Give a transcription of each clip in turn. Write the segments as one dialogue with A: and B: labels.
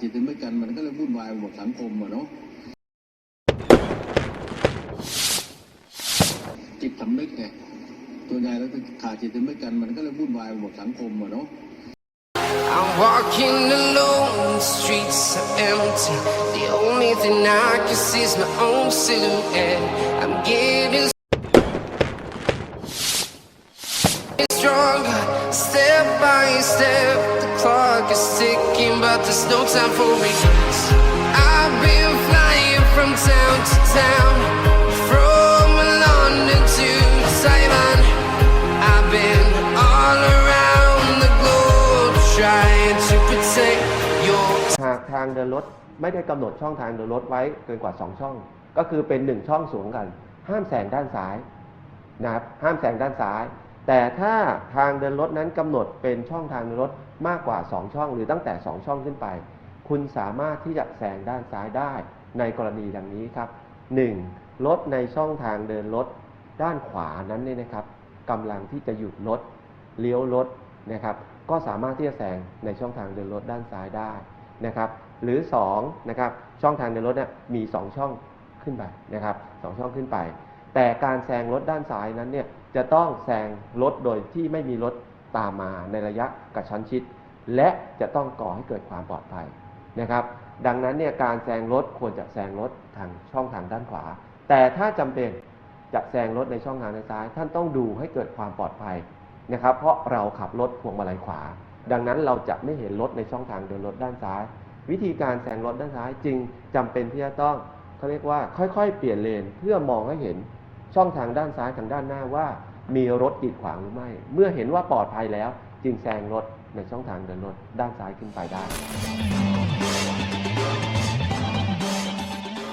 A: จิตสำนึกกันมันก็เลยวุ่นวายหมดสังคมอะเนาะจิตสำนึกไงตัวใหญ่แล้วขาดจิตสำนึกกันมันก็เลยวุ่นวายหมดสังคมอะเนาะ
B: I'm walking alone, the streets are empty. The only thing I can see is my own silhouette. I'm getting stronger, step by step. The clock is ticking, but there's no time for regrets. I've been flying from town to town, from London to Taiwan. I've been all around the globe trying to protect your
C: หากทางเดินรถไม่ได้กำหนดช่องทางเดินรถไว้เกินกว่า 2 ช่อง ก็คือเป็น 1 ช่องสวนกัน ห้ามแซงด้านซ้ายนะครับห้ามแซงด้านซ้าย แต่ถ้าทางเดินรถนั้นกำหนดเป็นช่องทางเดินรถมากกว่า 2 ช่อง หรือตั้งแต่ 2 ช่องขึ้นไป คุณสามารถที่จะแซงด้านซ้ายได้ในกรณีดังนี้ครับ 1. รถในช่องทางเดินรถด้านขวานั้นเนี่ยนะครับกำลังที่จะหยุดรถเลี้ยวรถนะครับก็สามารถที่จะแซงในช่องทางเดินรถด้านซ้ายได้นะครับหรือ2นะครับช่องทางเดินรถเนี่ยมี 2 ช่องขึ้นไปนะครับสองช่องขึ้นไป แต่การแซงรถด้านซ้ายนั้นเนี่ย จะต้องแซงรถโดยที่ไม่มีรถตามมาในระยะกระชั้นชิด และจะต้องก่อให้เกิดความปลอดภัยนะครับ ดังนั้นเนี่ยการแซงรถควรจะแซงรถทางช่องทางด้านขวา แต่ถ้าจำเป็นจะแซงรถในช่องทางด้านซ้าย ท่านต้องดูให้เกิดความปลอดภัยนะครับ เพราะเราขับรถพวงมาลัยขวา ดังนั้นเราจะไม่เห็นรถในช่องทางเดินรถด้านซ้าย วิธีการแซงรถด้านซ้ายจึงจำเป็นที่จะต้องเขาเรียกว่าค่อยๆ เปลี่ยนเลนเพื่อมองให้เห็นช่องทางด้านซ้ายทางด้านหน้าว่า มีรถกีดขวางหรือไม่ เมื่อเห็นว่าปลอดภัยแล้ว จึงแซงรถในช่องทางเดินรถด้านซ้ายขึ้นไปได้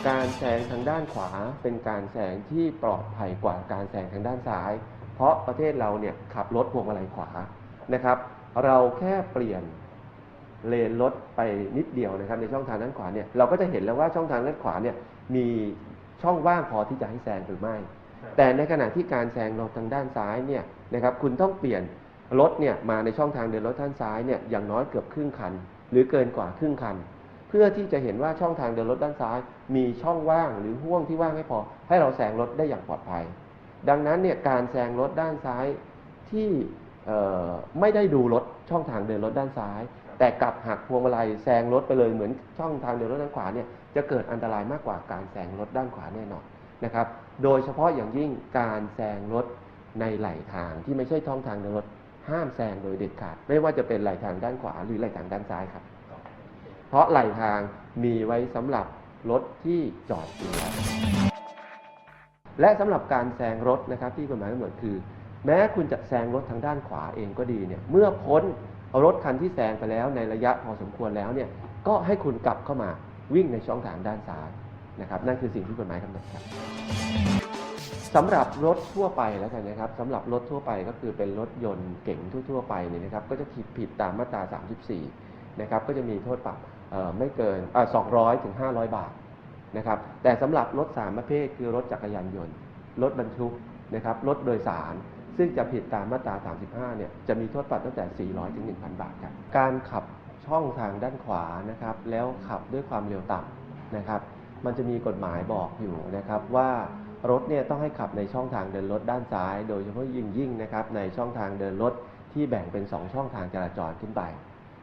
C: การแซงทางด้านขวาเป็นการแซงที่ปลอดภัยกว่าการแซงทางด้านซ้าย เพราะประเทศเราเนี่ยขับรถพวงมาลัยขวานะครับ เราแค่เปลี่ยนเลนรถไปนิดเดียวนะครับในช่องทางด้านขวาเนี่ยเราก็จะเห็นแล้วว่าช่องทางด้านขวาเนี่ยมีช่องว่างพอที่จะให้แซงหรือไม่ แต่ในขณะที่การแซงรถทางด้านซ้ายเนี่ยนะครับคุณต้องเปลี่ยนรถเนี่ยมาในช่องทางเดินรถด้านซ้ายเนี่ยอย่างน้อยเกือบครึ่งคัน หรือเกินกว่าครึ่งคัน เพื่อที่จะเห็นว่าช่องทางเดินรถด้านซ้าย มีช่องว่างหรือห่วงที่ว่างให้พอ ให้เราแซงรถได้อย่างปลอดภัย ดังนั้นเนี่ยการแซงรถด้านซ้ายที่เอ่อไม่ได้ดูรถช่องทางเดินรถด้านซ้าย แต่กลับหักพวงมาลัยแซงรถไปเลยเหมือนช่องทางเดินรถด้านขวาเนี่ยจะเกิดอันตรายมากกว่าการแซงรถด้านขวาแน่นอน นะครับ โดยเฉพาะอย่างยิ่งการแซงรถในไหลทางที่ไม่ใช่ช่องทางเดินรถ ห้ามแซงโดยเด็ดขาด ไม่ว่าจะเป็นไหลทางด้านขวาหรือไหลทางด้านซ้ายครับ เพราะไหลทางมีไว้สำหรับรถที่จอดอยู่แล้วและสำหรับการแซงรถนะครับที่กฎหมายกำหนดคือ แม้คุณจะแซงรถทางด้านขวาเองก็ดีเนี่ยเมื่อพ้นรถคันที่แซงไปแล้วในระยะพอสมควรแล้วเนี่ยก็ให้คุณกลับเข้ามาวิ่งในช่องทางด้านซ้าย นะครับนั่นคือสิ่งที่กฎหมายกำหนดครับสำหรับรถทั่วไปแล้วกันนะครับสำหรับรถทั่วไปก็คือเป็นรถยนต์เก๋งทั่ว ๆ ไปเนี่ยนะครับก็จะผิดผิดตามมาตรา 34 นะครับก็จะมีโทษปรับไม่เกินเอ่อ200ถึง500บาทนะครับแต่สำหรับรถสามประเภทคือรถจักรยานยนต์ รถบรรทุกนะครับรถโดยสาร ซึ่งจะผิดตามมาตรา 35 เนี่ยจะมีโทษปรับตั้งแต่ 400 ถึง 1,000 บาทครับการขับช่องทางด้านขวานะครับแล้วขับด้วยความเร็วต่ำนะครับ มันจะมีกฎหมายบอกอยู่นะครับว่ารถเนี่ยต้องให้ขับในช่องทางเดินรถด้านซ้าย โดยเฉพาะยิ่งยิ่งนะครับในช่องทางเดินรถที่แบ่งเป็น 2 ช่องทางจราจรขึ้นไป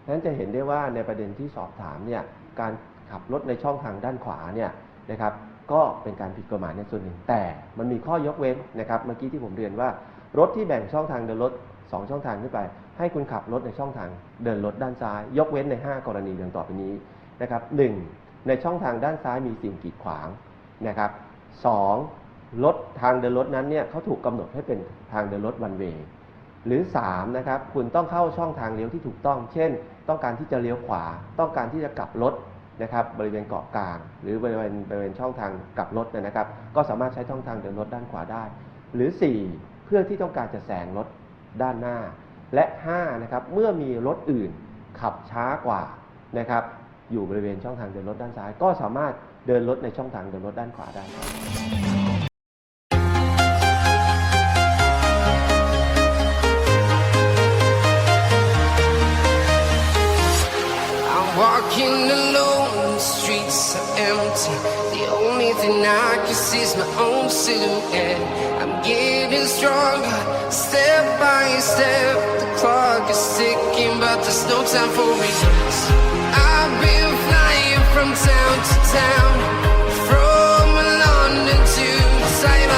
C: นั้นจะเห็นได้ว่าในประเด็นที่สอบถามเนี่ยการขับรถในช่องทางด้านขวาเนี่ยนะครับก็เป็นการผิดกฎหมายในส่วนหนึ่ง แต่มันมีข้อยกเว้นนะครับเมื่อกี้ที่ผมเรียนว่ารถที่แบ่งช่องทางเดินรถสองช่องทางขึ้นไป ให้คุณขับรถในช่องทางเดินรถด้านซ้าย ยกเว้นใน 5 กรณีดังต่อไปนี้นะครับหนึ่ง ในช่องทางด้านซ้ายมีสิ่งกีดขวางนะครับสองรถทางเดินรถนั้นเนี่ยเขาถูกกำหนดให้เป็นทางเดินรถวันเวหรือ3นะครับคุณต้องเข้าช่องทางเลี้ยวที่ถูกต้อง เช่น ต้องการที่จะเลี้ยวขวา ต้องการที่จะกลับรถนะครับบริเวณเกาะกลาง หรือบริเวณบริเวณช่องทางกลับรถนยนะครับ ก็สามารถใช้ช่องทางเดินรถด้านขวาได้ หรือ 4 เพื่อที่ต้องการจะแซงรถด้านหน้า และ5นะครับเมื่อมีรถอื่นขับช้ากว่านะครับ อยู่บริเวณช่องทางเดินรถด้านซ้าย ก็สามารถเดินรถในช่องทางเดินรถด้านขวาได้
B: town to town, from London to Taiwan.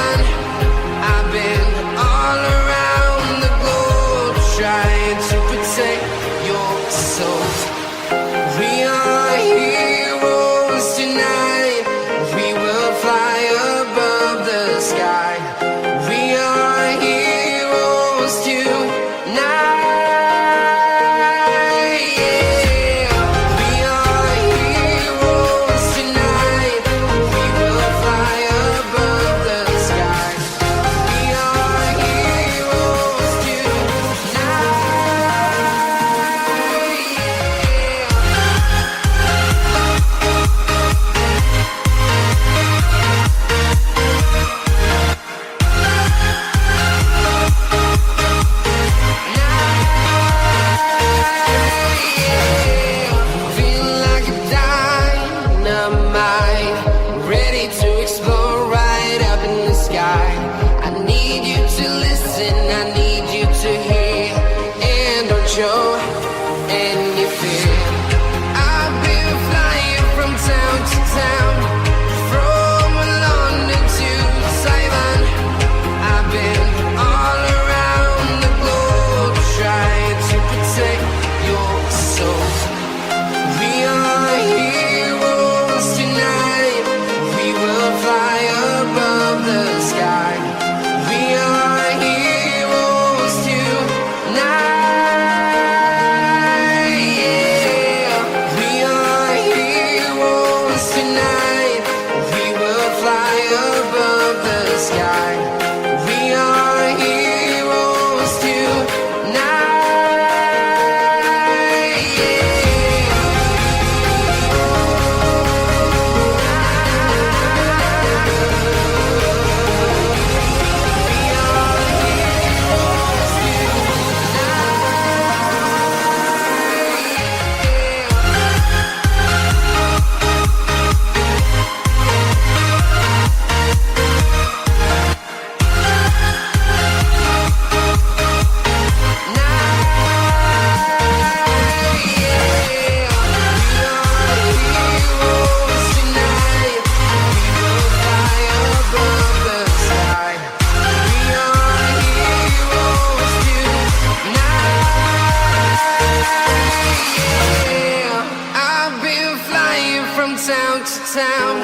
B: Town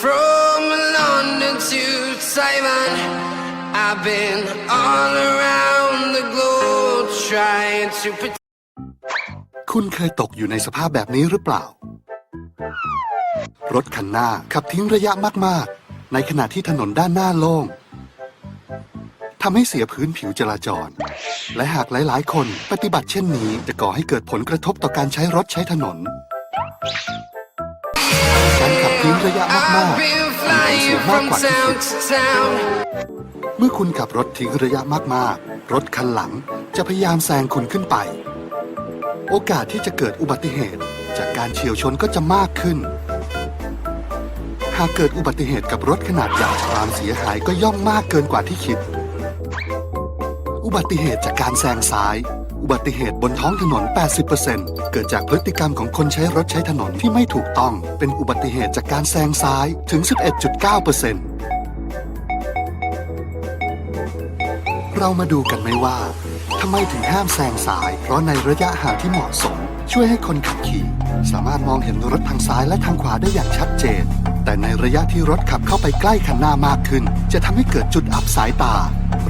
B: from London to Taiwan. I've been all around the globe trying to protect.
D: คุณเคยตกอยู่ในสภาพแบบนี้หรือเปล่า รถคันหน้าขับทิ้งระยะมาก ๆ ในขณะที่ถนนด้านหน้าโล่งทำให้เสียพื้นผิวจราจร และหากหลาย ๆ คนปฏิบัติเช่นนี้จะก่อให้เกิดผลกระทบต่อการใช้รถใช้ถนน ทิ้งระยะมาก
B: I've
D: ๆ
B: been
D: มีผล
B: flying
D: เสียมาก
B: from
D: กว่าที่
B: town
D: คิด
B: to town.
D: เมื่อคุณขับรถทิ้งระยะมากๆ รถคันหลังจะพยายามแซงคุณขึ้นไป โอกาสที่จะเกิดอุบัติเหตุ จากการเฉียวชนก็จะมากขึ้น หากเกิดอุบัติเหตุกับรถขนาดใหญ่ความเสียหายก็ย่อมมากเกินกว่าที่คิด อุบัติเหตุจากการแซงซ้าย อุบัติเหตุบนท้องถนน 80%เกิดจากพฤติกรรมของคนใช้รถใช้ถนนที่ไม่ถูกต้อง เป็นอุบัติเหตุจากการแซงซ้ายถึง 11.9%เรามาดูกันไหมว่าทำไมถึงห้ามแซงซ้าย เพราะในระยะห่างที่เหมาะสม ช่วยให้คนขับขี่ สามารถมองเห็นรถทางซ้ายและทางขวาได้อย่างชัดเจน แต่ในระยะที่รถขับเข้าไปใกล้คันหน้ามากขึ้น จะทำให้เกิดจุดอับสายตา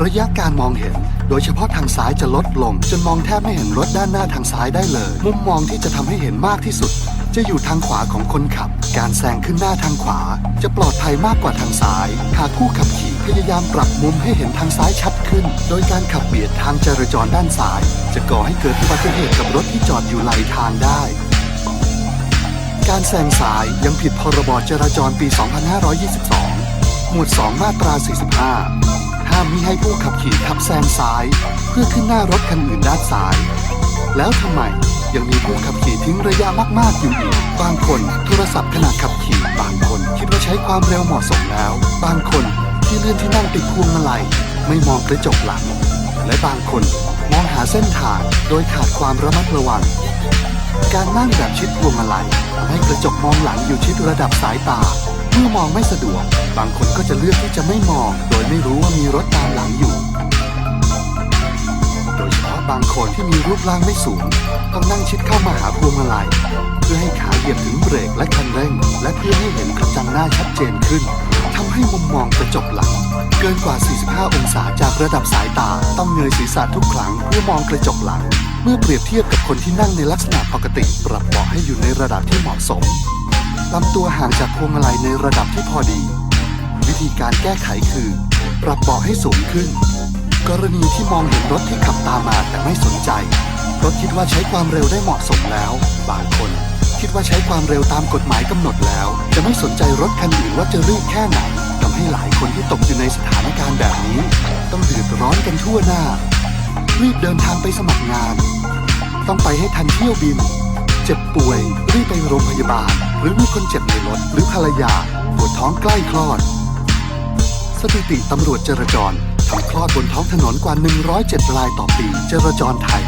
D: ระยะการมองเห็น โดยเฉพาะทางซ้ายจะลดลง จนมองแทบไม่เห็นรถด้านหน้าทางซ้ายได้เลย มุมมองที่จะทำให้เห็นมากที่สุด จะอยู่ทางขวาของคนขับ การแซงขึ้นหน้าทางขวา จะปลอดภัยมากกว่าทางซ้ายหากผู้ขับขี่พยายามปรับมุมให้เห็นทางซ้ายชัดขึ้น โดยการขับเบียดทางจราจรด้านซ้าย จะก่อให้เกิดอุบัติเหตุกับรถที่จอดอยู่ไหลทางได้ การแซงซ้ายยังผิดพรบจราจรปี 2522 หมวด 2 มาตรา 45 ห้ามมิให้ผู้ขับขี่ขับแซงซ้าย เพื่อขึ้นหน้ารถคันอื่นด้านซ้าย แล้วทำไมยังมีผู้ขับขี่ทิ้งระยะมาก ๆ อยู่อีก บางคนโทรศัพท์ขณะขับขี่ บางคนคิดว่าใช้ความเร็วเหมาะสมแล้ว บางคนที่เลื่อนที่นั่งติดพวงมาลัยไม่มองกระจกหลัง และบางคนมองหาเส้นทางโดยขาดความระมัดระวัง การนั่งแบบชิดพวงมาลัยทำให้กระจกมองหลังอยู่ชิดระดับสายตา เมื่อมองไม่สะดวก บางคนก็จะเลือกที่จะไม่มอง โดยไม่รู้ว่ามีรถตามหลังอยู่ โดยเฉพาะบางคนที่มีรูปร่างไม่สูง ต้องนั่งชิดเข้ามาหาพวงมาลัย เพื่อให้ขาเหยียบถึงเบรกและคันเร่ง และเพื่อให้เห็นกระจังหน้าชัดเจนขึ้นทำให้มุมมองกระจกหลัง เกินกว่า 45 องศาจากระดับสายตา ต้องเงยศีรษะทุกครั้งเพื่อมองกระจกหลัง เมื่อเปรียบเทียบกับคนที่นั่งในลักษณะปกติ ปรับเบาะให้อยู่ในระดับที่เหมาะสมลำตัวห่างจากพวงมาลัยในระดับที่พอดี วิธีการแก้ไขคือ ปรับเบาะให้สูงขึ้น กรณีที่มองเห็นรถที่ขับตามมาแต่ไม่สนใจเพราะคิดว่าใช้ความเร็วได้เหมาะสมแล้ว บางคน คิดว่าใช้ความเร็วตามกฎหมายกำหนดแล้ว จะไม่สนใจรถคันอื่นว่าจะรีบแค่ไหนทำให้หลายคนที่ตกอยู่ในสถานการณ์แบบนี้ ต้องเดือดร้อนกันทั่วหน้า รีบเดินทางไปสมัครงาน ต้องไปให้ทันเที่ยวบิน เจ็บป่วย รีบไปโรงพยาบาล หรือมีคนเจ็บในรถ หรือภรรยาปวดท้องใกล้คลอด สถิติตำรวจจราจรทำคลอดบนท้องถนนกว่า 107 รายต่อปีจราจรไทย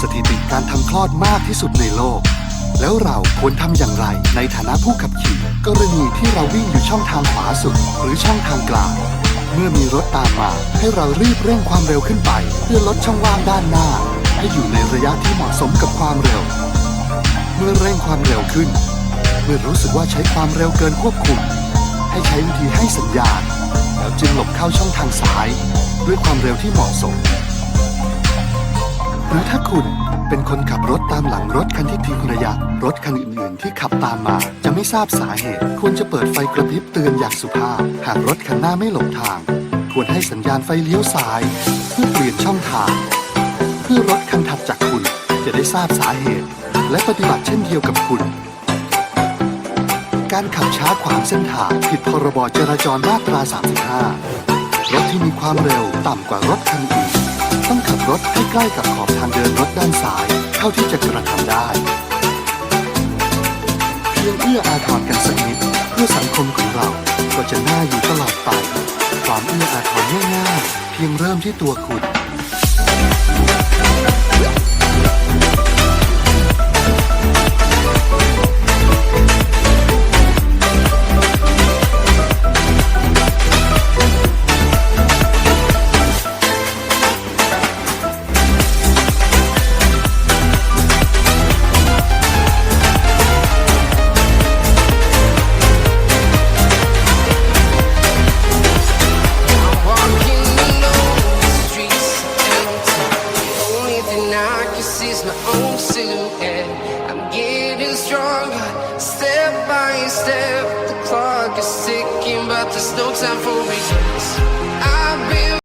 D: สถิติการทำคลอดมากที่สุดในโลก แล้วเราควรทำอย่างไรในฐานะผู้ขับขี่ กรณีที่เราวิ่งอยู่ช่องทางขวาสุด หรือช่องทางกลาง เมื่อมีรถตามมา ให้เรารีบเร่งความเร็วขึ้นไป เพื่อลดช่องว่างด้านหน้า ให้อยู่ในระยะที่เหมาะสมกับความเร็ว เมื่อเร่งความเร็วขึ้น เมื่อรู้สึกว่าใช้ความเร็วเกินควบคุม ให้ใช้วิธีให้สัญญาณ แล้วจึงหลบเข้าช่องทางซ้าย ด้วยความเร็วที่เหมาะสมหรือถ้าคุณ เป็นคนขับรถตามหลังรถคันที่ทิ้งระยะ รถคันอื่นๆ ที่ขับตามมา จะไม่ทราบสาเหตุ ควรจะเปิดไฟกระพริบเตือนอย่างสุภาพ หากรถคันหน้าไม่หลบทาง ควรให้สัญญาณไฟเลี้ยวซ้าย เพื่อเปลี่ยนช่องทาง เพื่อรถคันถัดจากคุณจะได้ทราบสาเหตุ และปฏิบัติเช่นเดียวกับคุณ การขับช้าขวางเส้นทางผิดพรบจราจรมาตรา 35 รถที่มีความเร็วต่ำกว่ารถคันอื่น ต้องขับรถให้ใกล้กับขอบทางเดินรถด้านซ้าย เท่าที่จะกระทำได้ เพียงเอื้ออาทรกันสักนิดเพื่อสังคมของเราก็จะน่าอยู่ตลอดไป ความเอื้ออาทรง่ายๆ เพียงเริ่มที่ตัวคุณ
B: time for regrets. I've been